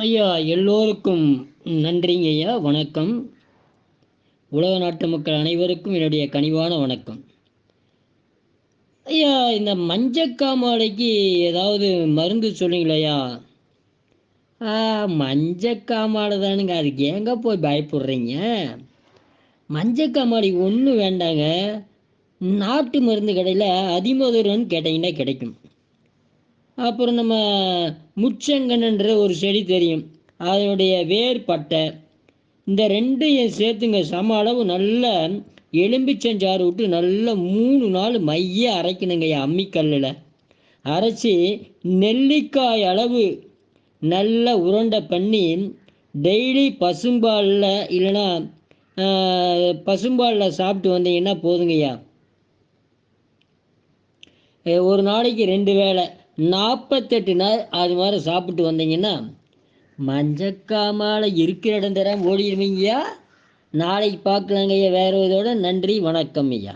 ஐயா எல்லோருக்கும் நன்றிங்க ஐயா வணக்கம். உலக நாட்டு மக்கள் அனைவருக்கும் என்னுடைய கனிவான வணக்கம். ஐயா இந்த மஞ்சக்காமாலைக்கு ஏதாவது மருந்து சொல்லுங்களையா ஆ மஞ்சக்காமாலை தானுங்க. அதுக்கு ஏங்க போய் பயப்படுறீங்க? மஞ்சக்காமாலை ஒன்றும் வேண்டாங்க. நாட்டு மருந்து கடையில் அதிமதுரன்னு கேட்டிங்கன்னா கிடைக்கும். அப்புறம் நம்ம முச்சங்கன்ன்ற ஒரு செடி தெரியும். அதனுடைய வேர் பட்டை இந்த ரெண்டையும் சேர்த்துங்க. சம அளவு நல்ல எலும்பிச்சஞ்சாறு விட்டு நல்ல மூணு நாள் மைய அரைக்கணுங்க அம்மிக்கல்லில். அரைச்சி நெல்லிக்காய் அளவு நல்ல உருண்டை பண்ணி டெய்லி பசும்பாலில் இல்லைன்னா பசும்பாலில் சாப்பிட்டு வந்தீங்கன்னா போதுங்கய்யா. ஒரு நாளைக்கு ரெண்டு வேளை. நாற்பத்தெட்டு நாள் அது மாதிரி சாப்பிட்டு வந்தீங்கன்னா மஞ்சக்காமால இருக்கிற இடம் தர ஓடிடுவீங்கய்யா நாளைக்கு பார்க்கலாங்க ஐயா வேற இதோட நன்றி வணக்கம் ஐயா.